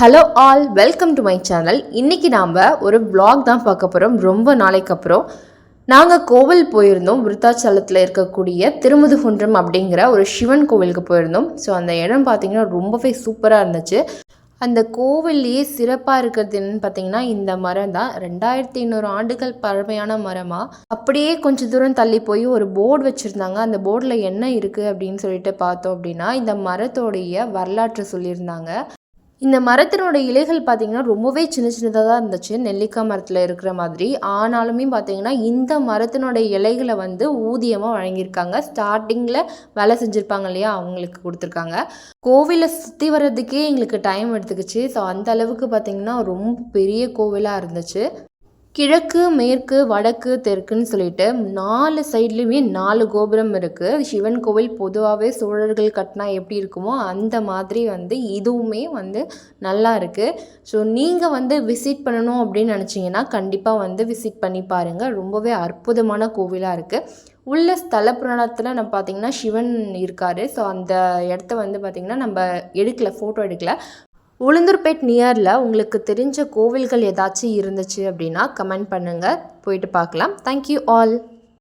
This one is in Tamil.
Hello all welcome to my channel இன்றைக்கி நாம் ஒரு vlog தான் பார்க்க போகிறோம் ரொம்ப நாளைக்கு அப்புறம் நாங்கள் கோவில் போயிருந்தோம். விருத்தாச்சலத்தில் இருக்கக்கூடிய திருமுதுகுன்றம் அப்படிங்கிற ஒரு சிவன் கோவிலுக்கு போயிருந்தோம். ஸோ அந்த இடம் பார்த்திங்கன்னா ரொம்பவே சூப்பராக இருந்துச்சு. அந்த கோவில்லையே சிறப்பாக இருக்கிறது என்னன்னு பார்த்தீங்கன்னா இந்த மரம் தான். ரெண்டாயிரத்தி ஐநூறு ஆண்டுகள் பழமையான மரமாக அப்படியே கொஞ்சம் தூரம் தள்ளி போய் ஒரு போர்டு வச்சுருந்தாங்க. அந்த போர்டில் என்ன இருக்குது அப்படின்னு சொல்லிட்டு பார்த்தோம் அப்படின்னா இந்த மரத்தோடைய வரலாற்றை சொல்லியிருந்தாங்க. இந்த மரத்தினோட இலைகள் பார்த்தீங்கன்னா ரொம்பவே சின்ன சின்னதாக தான் இருந்துச்சு. நெல்லிக்காய் மரத்தில் இருக்கிற மாதிரி. ஆனாலுமே பார்த்தீங்கன்னா இந்த மரத்தினோட இலைகளை வந்து ஊதியமாக வழங்கியிருக்காங்க. ஸ்டார்டிங்கில் வேலை செஞ்சுருப்பாங்க இல்லையா? அவங்களுக்கு கொடுத்துருக்காங்க. கோவிலை சுற்றி வர்றதுக்கே எங்களுக்கு டைம் எடுத்துக்கிச்சு. ஸோ அந்த அளவுக்கு பார்த்தீங்கன்னா ரொம்ப பெரிய கோவிலாக இருந்துச்சு. கிழக்கு மேற்கு வடக்கு தெற்குன்னு சொல்லிட்டு நாலு சைட்லேயுமே நாலு கோபுரம் இருக்குது சிவன் கோவில் பொதுவாகவே சோழர்கள் கட்டினா எப்படி இருக்குமோ அந்த மாதிரி வந்து இதுவுமே வந்து நல்லா இருக்குது ஸோ நீங்கள் வந்து விசிட் பண்ணணும் அப்படின்னு நினச்சிங்கன்னா கண்டிப்பாக வந்து விசிட் பண்ணி பாருங்கள் ரொம்பவே அற்புதமான கோவிலாக இருக்குது உள்ள ஸ்தல புராணத்தில் நம்ம பார்த்தீங்கன்னா சிவன் இருக்கார். ஸோ அந்த இடத்த வந்து பார்த்திங்கன்னா நம்ம எடுக்கல ஃபோட்டோ எடுக்கல. உளுந்தூர்பேட் நியரில் உங்களுக்கு தெரிஞ்ச கோவில்கள் ஏதாச்சும் இருந்துச்சு அப்படின்னா கமெண்ட் பண்ணுங்கள் போயிட்டு பார்க்கலாம். Thank you all